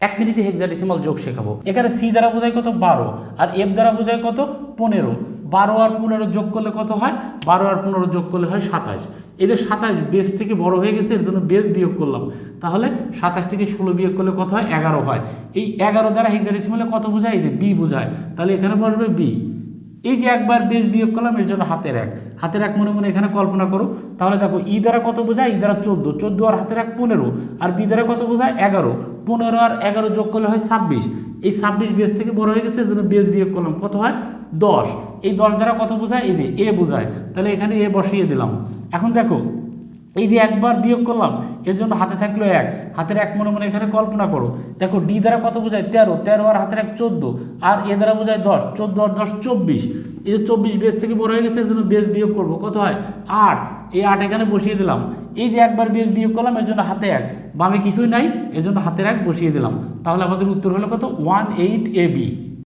এক মিনিটে হেক্সাডেসিমাল যোগ শেখাবো। এখানে সি দ্বারা বোঝায় কত? বারো। আর এফ দ্বারা বোঝায় কত? পনেরো। বারো আর পনেরো যোগ করলে কত হয়? বারো আর পনেরো যোগ করলে হয় সাতাশ। এদের সাতাশ বেস থেকে বড় হয়ে গেছে, এর জন্য বেস বিয়োগ করলাম। তাহলে সাতাশ থেকে ষোলো বিয়োগ করলে কত হয়? এগারো হয়। এই এগারো দ্বারা হেক্সাডেসিমালে কত বোঝায়? এদের বি বোঝায়। তাহলে এখানে বসবে বি এই যে একবার বেশ বিয়োগ করলাম, এর জন্য হাতের এক। হাতের এক মনে মনে এখানে কল্পনা করো। তাহলে দেখো, ই দ্বারা কত বোঝায়? ই দ্বারা চোদ্দ। চোদ্দ আর হাতের এক পনেরো। আর বি দ্বারা কত বোঝায়? এগারো। পনেরো আর এগারো যোগ করলে হয় ছাব্বিশ। এই ছাব্বিশ বেশ থেকে বড় হয়ে গেছে এর জন্য বেশ বিয়োগ করলাম। কত হয়? দশ। এই দশ দ্বারা কত বোঝায়? এই এ বোঝায়। তাহলে এখানে এ বসিয়ে দিলাম। এখন দেখো এই যে একবার বিয়োগ করলাম, এর জন্য হাতে থাকল এক, হাতের এক মনে মনে এখানে কল্পনা করো। দেখো ডি দ্বারা কত বোঝায়? তেরো তেরো আর হাতের এক চোদ্দ, আর এ দ্বারা বোঝায় দশ, চোদ্দ আর দশ চব্বিশ। এই যে চব্বিশ বেস থেকে বড় হয়ে গেছে, এর জন্য বেস বিয়োগ করব। কত হয়? আট, এই আট এখানে বসিয়ে দিলাম। এই যে একবার বেস বিয়োগ করলাম, এর জন্য হাতে এক, বামে কিছুই নাই, এর জন্য হাতের এক বসিয়ে দিলাম। তাহলে আমাদের উত্তর হলো কত? One eight A B.